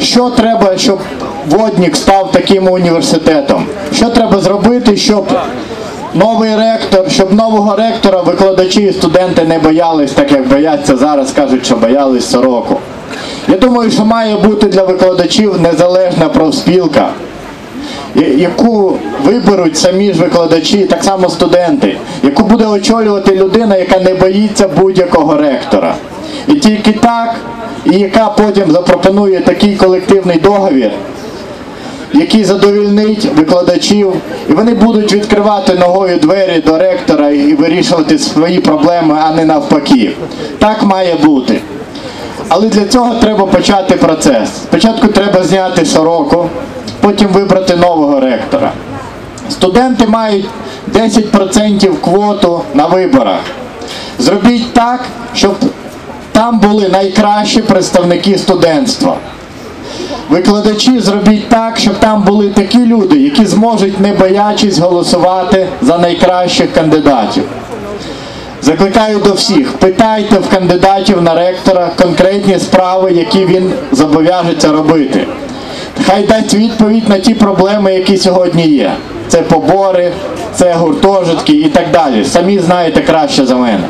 Що треба, щоб Воднік став таким університетом? Що треба зробити, щоб новий ректор, щоб нового ректора викладачі і студенти не боялись, так як бояться зараз, кажуть, що боялись сороку. Я думаю, що має бути для викладачів незалежна профспілка, яку виберуть самі ж викладачі, так само студенти, яку буде очолювати людина, яка не боїться будь-якого ректора. І тільки так, і яка потім запропонує такий колективний договір, який задовільнить викладачів, і вони будуть відкривати ногою двері до ректора і вирішувати свої проблеми, а не навпаки. Так має бути. Але для цього треба почати процес. Спочатку треба зняти сороку, потім вибрати нового ректора. Студенти мають 10% квоту на виборах. Зробіть так, щоб там були найкращі представники студентства. Викладачі зробіть так, щоб там були такі люди, які зможуть, не боячись, голосувати за найкращих кандидатів. Закликаю до всіх, питайте в кандидатів на ректора конкретні справи, які він зобов'яжеться робити. Хай дасть відповідь на ті проблеми, які сьогодні є. Це побори, це гуртожитки і так далі. Самі знаєте краще за мене.